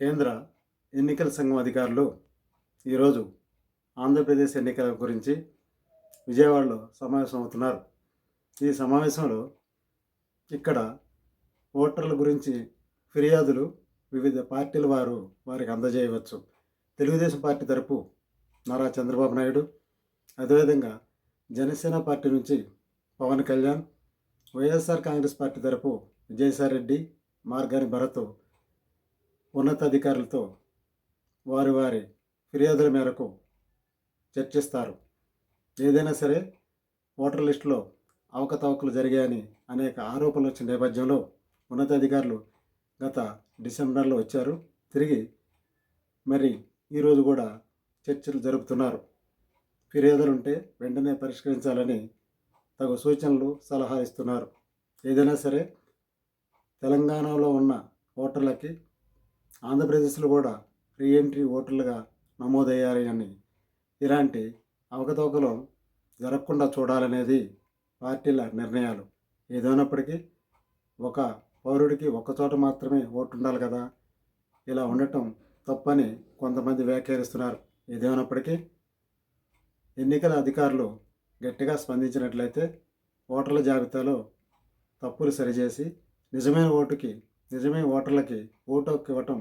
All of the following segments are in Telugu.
కేంద్ర ఎన్నికల సంఘం అధికారులు ఈరోజు ఆంధ్రప్రదేశ్ ఎన్నికల గురించి విజయవాడలో సమావేశం అవుతున్నారు. ఈ సమావేశంలో ఇక్కడ ఓటర్ల గురించి ఫిర్యాదులు వివిధ పార్టీల వారు వారికి అందజేయవచ్చు. తెలుగుదేశం పార్టీ తరపు నారా చంద్రబాబు నాయుడు అదేవిధంగా జనసేన పార్టీ నుంచి పవన్ కళ్యాణ్ వైఎస్ఆర్ కాంగ్రెస్ పార్టీ తరపు విజయసాయి రెడ్డి మార్గాని భరత్ ఉన్నతాధికారులతో వారి వారి ఫిర్యాదుల మేరకు చర్చిస్తారు. ఏదైనా సరే ఓటర్ లిస్టులో అవకతవకలు జరిగాయని అనేక ఆరోపణలు వచ్చిన నేపథ్యంలో ఉన్నతాధికారులు గత డిసెంబర్లో వచ్చారు. తిరిగి మరి ఈరోజు కూడా చర్చలు జరుపుతున్నారు. ఫిర్యాదులు ఉంటే వెంటనే పరిష్కరించాలని తగు సూచనలు సలహా ఇస్తున్నారు. ఏదైనా సరే తెలంగాణలో ఉన్న ఓటర్లకి ఆంధ్రప్రదేశ్లో కూడా రీఎంట్రీ ఓటర్లుగా నమోదయ్యారని ఇలాంటి అవకతవకలు జరగకుండా చూడాలనేది పార్టీల నిర్ణయాలు. ఏదైనప్పటికీ ఒక పౌరుడికి ఒక చోట మాత్రమే ఓటు ఉండాలి కదా. ఇలా ఉండటం తప్పని కొంతమంది వ్యాఖ్యానిస్తున్నారు. ఏదేమైనప్పటికీ ఎన్నికల అధికారులు గట్టిగా స్పందించినట్లయితే ఓటర్ల జాబితాలో తప్పులు సరిచేసి నిజమైన ఓటుకి నిజమైన ఓటర్లకి ఓటు ఇవ్వటం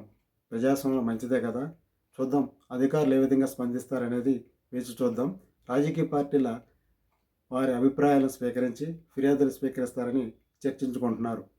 ప్రజాస్వామ్యం మంచిదే కదా? చూద్దాం అధికారులు ఏ విధంగా స్పందిస్తారనేది వేచి చూద్దాం. రాజకీయ పార్టీల వారి అభిప్రాయాలను స్వీకరించి ఫిర్యాదులు స్వీకరిస్తారని చర్చించుకుంటున్నారు.